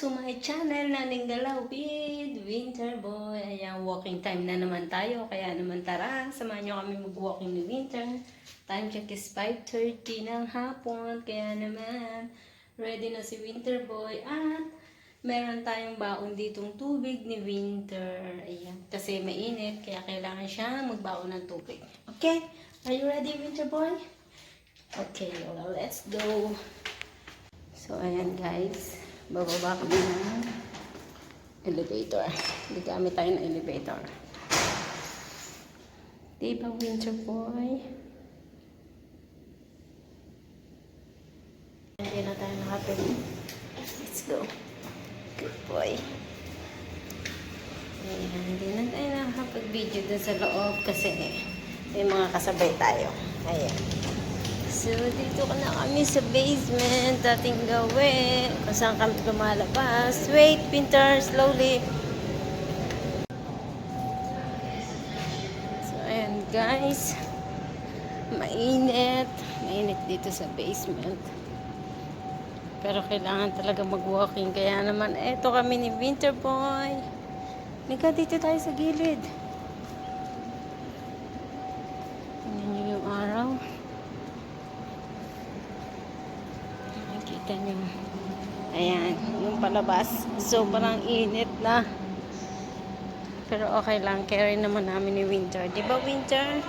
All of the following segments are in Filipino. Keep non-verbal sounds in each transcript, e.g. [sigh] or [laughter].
to my channel na Ninggalaw with Winter Boy. Ayan, walking time na naman tayo. Kaya naman tara, samahan nyo kami mag-walking ni Winter. Time check is 5.30 ng hapon. Kaya naman, ready na si Winter Boy. At meron tayong baon ditong tubig ni Winter. Ayan, kasi mainit. Kaya kailangan siya magbaon ng tubig. Okay? Are you ready, Winter Boy? Okay, well, let's go. So, ayan guys. Bababa kami ng elevator. Gagamit tayo ng elevator. Diba, Winter Boy? Hindi na tayo nakapili. Let's go. Good boy. Ayan, hindi na tayo nakapag-video dun sa loob kasi may mga kasabay tayo. Ayan. So, dito ka na kami sa basement. Dating gawin. Kung saan kami lumalabas. Wait, Pinter. Slowly. So, ayan guys. Mainit. Mainit dito sa basement. Pero kailangan talaga mag-walking. Kaya naman, eto kami ni Winter Boy. Nika, dito tayo sa gilid. Nakikita nyo. Ayan, yung palabas. Sobrang init na. Pero okay lang. Carry naman namin ni Winter. Di ba, Winter?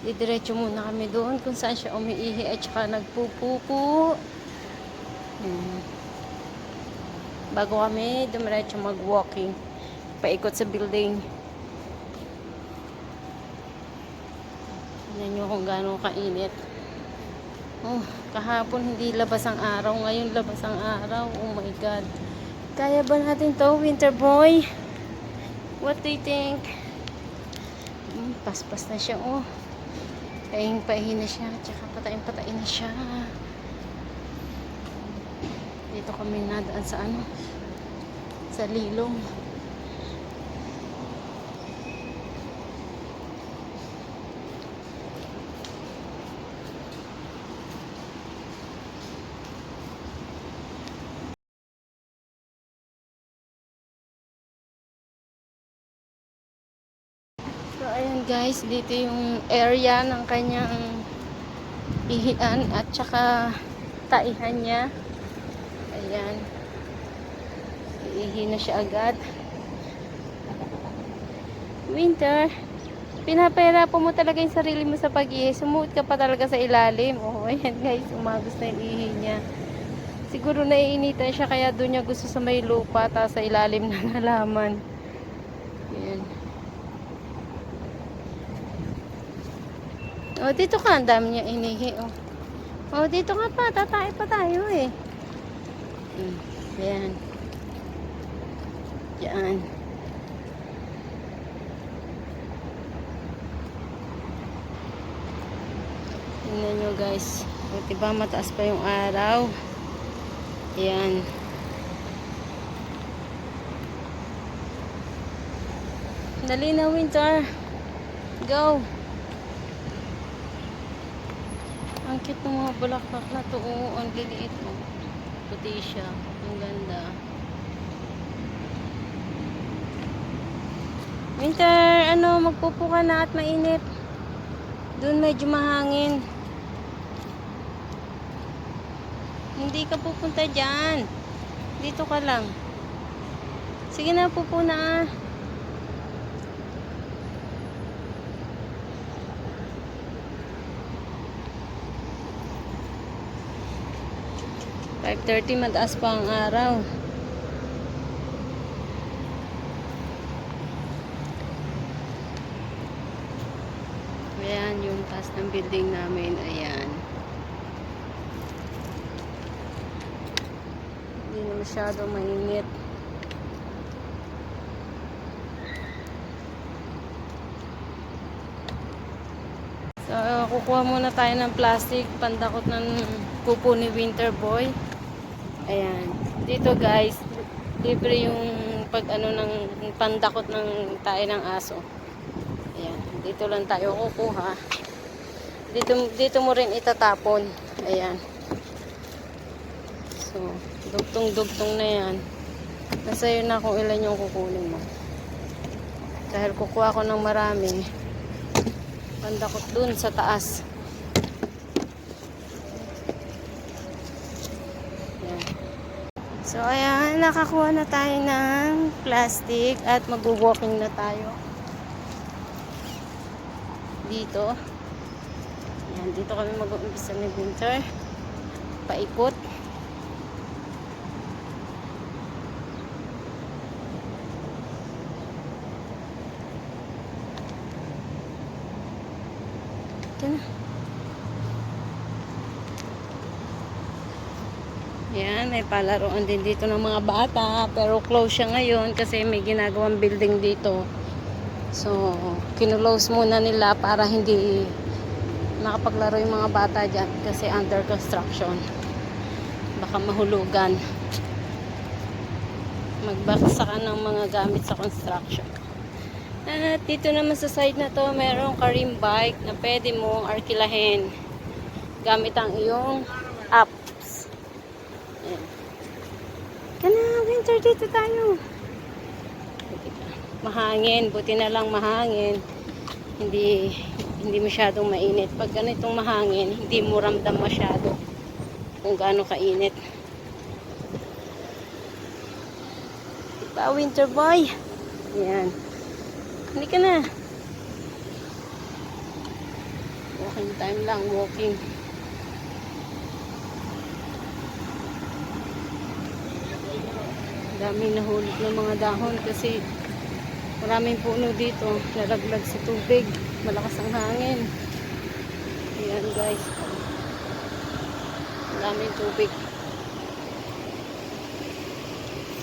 Didiretso muna kami doon kung saan siya umiihi at saka nagpupupo. Hmm. Bago kami dumiretso mag-walking. Paikot sa building. Tignan nyo kung gaano kainit. Oh, kahapon hindi labas ang araw. Ngayon labas ang araw. Oh my God. Kaya ba natin to, Winter Boy? What do you think? Hmm, paspas na siya, oh. Paing pahin na siya. Tsaka patayin patayin na siya. Dito kami nadaan sa ano? Sa lilong. So, ayan guys, dito yung area ng kanyang ihian at saka taihan niya. Ayan. Iihi na siya agad. Winter, pinapahira po mo talaga yung sarili mo sa pag-ihi. Sumuot ka pa talaga sa ilalim. Oh, ayan guys, umagos na yung ihi niya. Siguro naiinitan siya kaya doon niya gusto sa may lupa ta sa ilalim ng halaman. Ayan. Oh, dito ka. Ang dami niya inihi. Oh. oh, dito nga pa. Tatay pa tayo eh. Hmm. Ayan. Diyan. Tingnan nyo guys. O, diba mataas pa yung araw. Ayan. Dali na winter. Go. Ang cute ng mga bulaklak na to. Oh, ang liliit mo. Puti siya. Ang ganda. Winter, ano, magpupo ka na at mainit. Doon medyo mahangin. Hindi ka pupunta dyan. Dito ka lang. Sige na, pupo na ah. Five thirty, mataas pa ang araw. Ayan, yung taas ng building namin. Ayan. Hindi na masyado mainit. So, kukuha muna tayo ng plastic, pandakot ng pupo ni Winter Boy. Ayan. Dito guys, libre yung pag ano ng pandakot ng tayo ng aso. Ayan. Dito lang tayo kukuha. Dito, dito mo rin itatapon. Ayan. So, dugtong-dugtong na yan. Nasa iyo na kung ilan yung kukunin mo. Dahil kukuha ko ng marami. Banda ko dun sa taas. Ayan. So, ayan. Nakakuha na tayo ng plastic at mag-walking na tayo. Dito. Ayan. Dito kami mag-umpisa ng winter. Paikot. Ito. Yan, may palaruan din dito ng mga bata. Pero close siya ngayon kasi may ginagawang building dito. So, kinulose muna nila para hindi nakapaglaro yung mga bata dyan kasi under construction. Baka mahulugan. Magbaksakan ng mga gamit sa construction. At dito naman sa side na to, merong karim bike na pwede mong arkilahin gamit ang iyong apps. Ayan. Winter dito tayo. Mahangin, buti na lang mahangin. Hindi hindi masyadong mainit. Pag ganitong mahangin, hindi mo ramdam masyado kung gaano kainit. Diba, winter boy? Ayan. Hindi ka na. Walking time lang, walking. Daming nahulog ng mga dahon kasi maraming puno dito. Nalaglag sa tubig. Malakas ang hangin. Ayan guys. Daming tubig.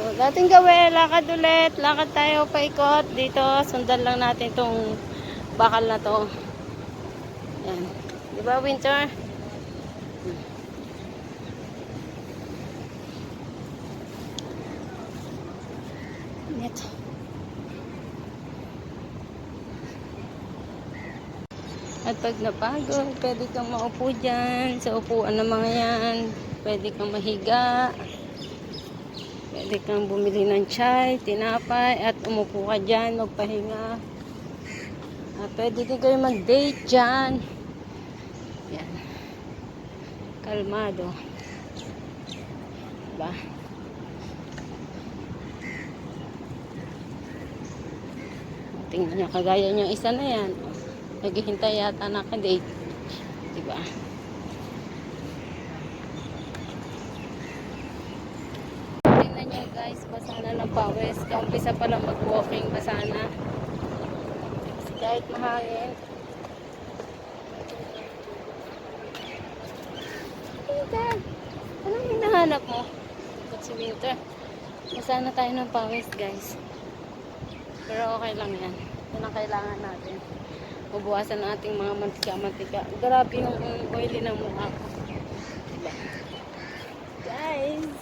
So, dating gawin, lakad ulit. Lakad tayo paikot dito. Sundan lang natin itong bakal na to. Yan. Di ba, winter? Init. At pag napagod, pwede kang maupo dyan sa upuan ng mga yan. Pwede kang mahiga. Pwede kang bumili ng chai, tinapay, at umupo ka dyan, magpahinga. At pwede din kayo mag-date dyan. Yan. Kalmado. Diba? Tingnan niya, kagaya niya isa na yan. Naghihintay yata na ka-date. Diba? Tingnan niyo guys, basa na ng pawis. Kaumpisa pa lang mag-walking, basa na. Kasi kahit mahangin. Winter! Anong hinahanap mo? Ba't si Winter? Basa na tayo ng pawis guys. Pero okay lang yan. Yan ang kailangan natin. Mabuwasan ang ating mga mantika-mantika. Grabe yung oily ng mukha ko. Diba? Guys!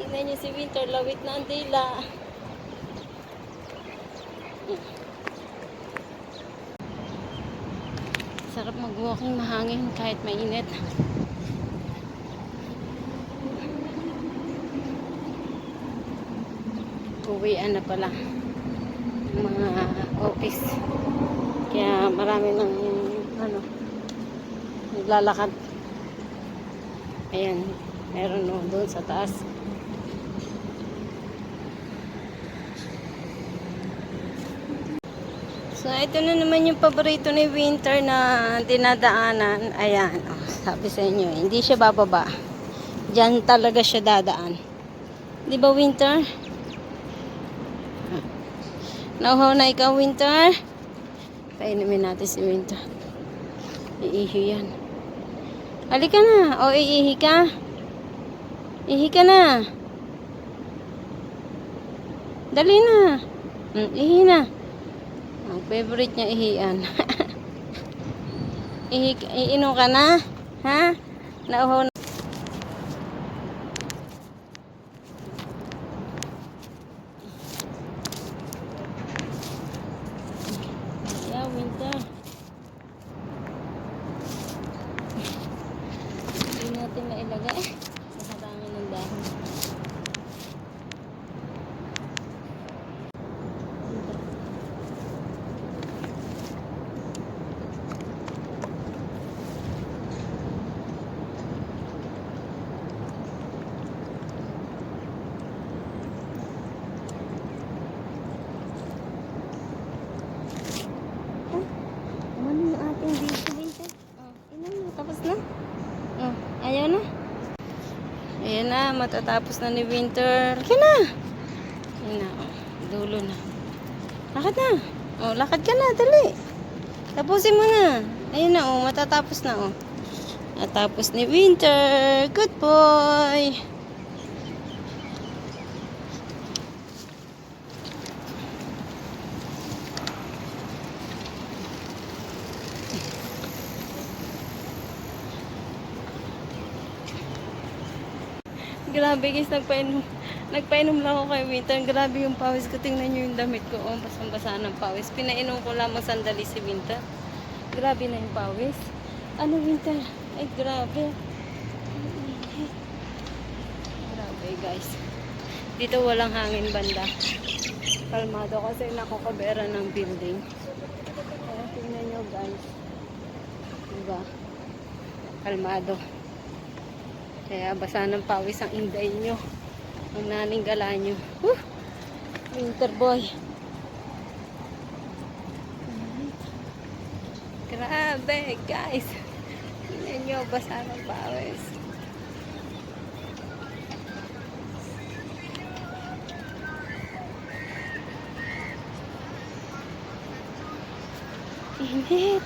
Tingnan niyo si Winter, lawit na ang dila. Sarap mag-walking, mahangin kahit mainit. Uwian na pala mga office. Kaya marami ng ano, naglalakad. Ayan, meron no, doon sa taas. So, ito na naman yung paborito ni Winter na dinadaanan. Ayan, oh, sabi sa inyo, hindi siya bababa. Diyan talaga siya dadaan. Di ba, Winter? Nauhaw na ikaw, Winter? Painumin natin si Winter. Iihi yan. Halika na. O, iihi ka. Ihi ka na. Dali na. Hmm, ihi na. Ang favorite niya ihian. [laughs] ihi, iino ka na? Ha? Nauhaw na. Yeah, winter. Ayan na, matatapos na ni winter. Laki na! Ayan na, oh. dulo na. Lakad na. Oh, lakad ka na, dali. Tapusin mo na. Ayan na, oh, matatapos na, oh. Natapos ni winter. Good boy. Grabe guys, nagpainom, nagpainom lang ako kay Winter. Grabe yung pawis ko. Tingnan nyo yung damit ko. Oh, basang-basa ng pawis. Pinainom ko lamang sandali si Winter. Grabe na yung pawis. Ano Winter? Ay, grabe. Grabe guys. Dito walang hangin banda. Kalmado kasi nakakabera ng building. Kaya tingnan nyo guys. Diba? Kalmado. Kaya basa ng pawis ang inday nyo. Ang naning gala nyo. Woo! Winter boy. Grabe, guys. Tingnan nyo, basa ng pawis. Init.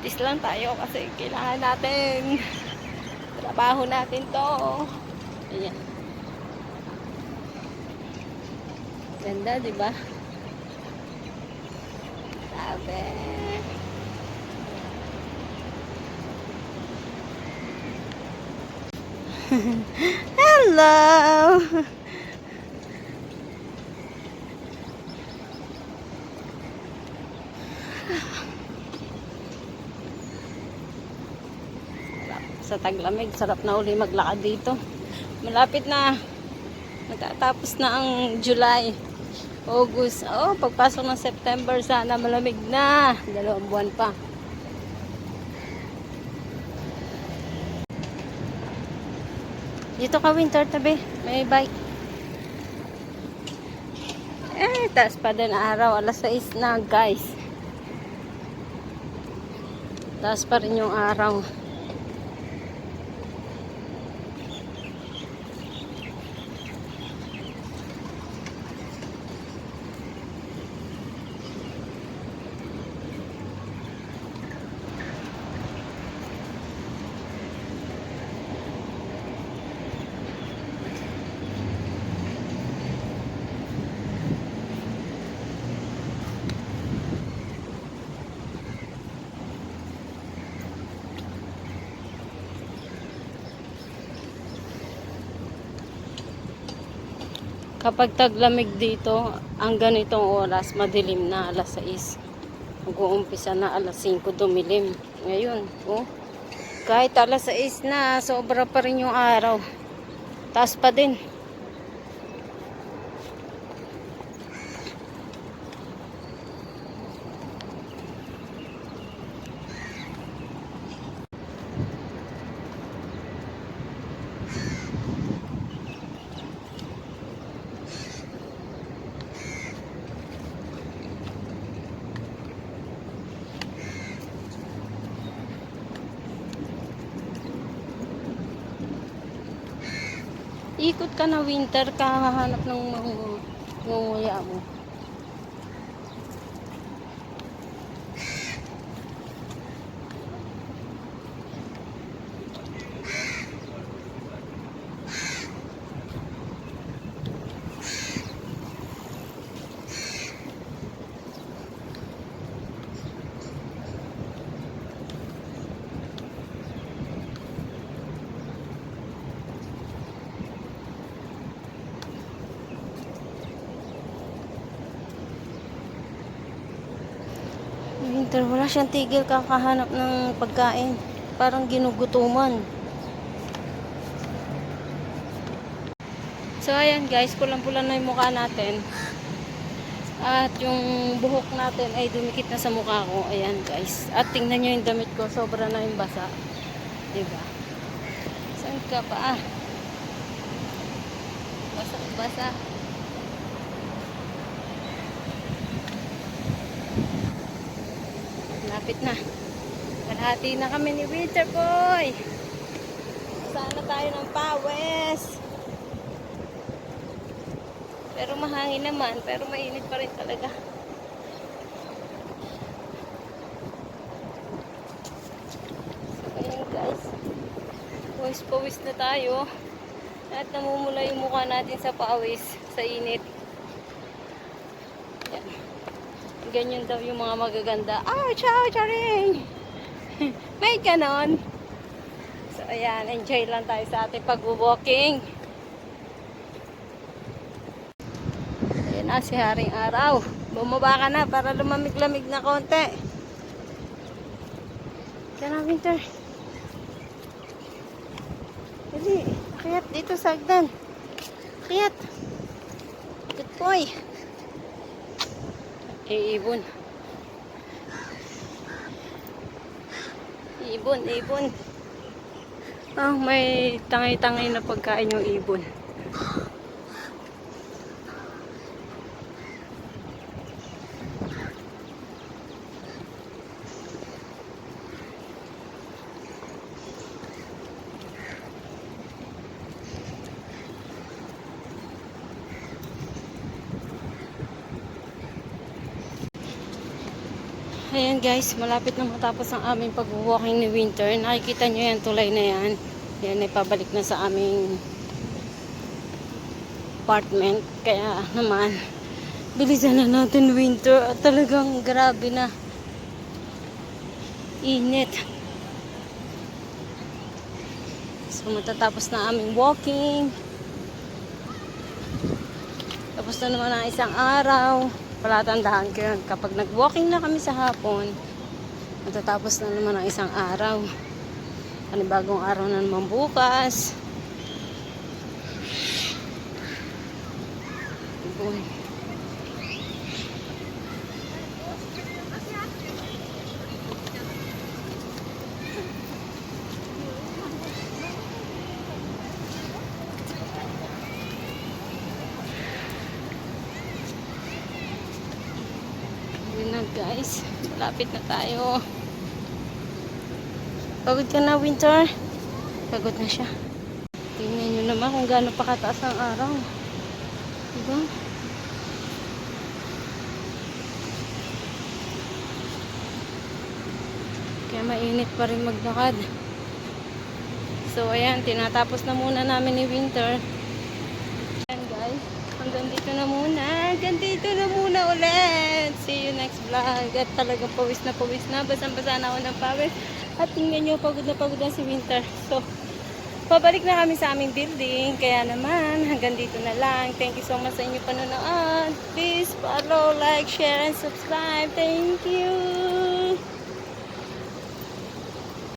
Tis lang tayo kasi kailangan natin trabaho natin to. Ayan. Ganda, di ba? Sabi. [laughs] Hello! [laughs] sa taglamig. Sarap na uli maglakad dito. Malapit na. Natatapos na ang July. August. Oh, pagpasok ng September, sana malamig na. Dalawang buwan pa. Dito ka winter tabi. May bike. Eh, taas pa din araw. Alas 6 na guys. Taas pa rin yung araw. Kapag taglamig dito, ang ganitong oras, madilim na alas 6. Mag-uumpisa na alas 5 dumilim. Ngayon, oh, kahit alas 6 na, sobra pa rin yung araw. Taas pa din. Ikot ka na winter, kahanap ng mga ngunguya mo. Winter, wala siyang tigil kakahanap ng pagkain. Parang ginugutuman. So, ayan guys, pulang-pula na yung mukha natin. At yung buhok natin ay dumikit na sa mukha ko. Ayan guys. At tingnan nyo yung damit ko. Sobra na yung basa. Diba? Saan ka pa? Ah? Basa-basa. Lapit na. Kalahati na kami ni Winter Boy. Basaan na tayo ng pawis. Pero mahangin naman, pero mainit pa rin talaga. So, ayan guys. Pawis-pawis na tayo. At namumula yung mukha natin sa pawis, sa init. Yan. Ganyan daw yung mga magaganda. Ouch! Ouch! Aring! [laughs] May ganon. So, ayan. Enjoy lang tayo sa ating pag-walking. Ayan na si Haring Araw. Bumaba ka na para lumamig-lamig na konti. Na, Winter. Dali. Kayat dito sa agdan. Kayat. Good boy. Eh, ibon. Ibon. Ah, may tangay-tangay na pagkain yung ibon. Ayan guys, malapit na matapos ang aming pag-walking ni Winter. Nakikita nyo yan, tulay na yan. Yan ay pabalik na sa aming apartment. Kaya naman, bilisan na natin Winter. At talagang grabe na. Init. So matatapos na aming walking. Tapos na naman ang isang araw. Palatandaan ko yun. Kapag nag-walking na kami sa hapon, matatapos na naman ang isang araw. Panibagong araw na naman bukas. Ibon. Yun na guys. Malapit na tayo. Pagod ka na, Winter? Pagod na siya. Tingnan nyo naman kung gaano pa kataas ang araw. Diba? Kaya mainit pa rin maglakad. So, ayan. Tinatapos na muna namin ni Winter. Hanggang dito na muna. Hanggang dito na muna ulit. See you next vlog. At talagang pawis na pawis na. Basang-basa na ako ng pawis. At tingnan nyo, pagod na pagod na si Winter. So, pabalik na kami sa aming building. Kaya naman, hanggang dito na lang. Thank you so much sa inyong panonood. Please follow, like, share, and subscribe. Thank you.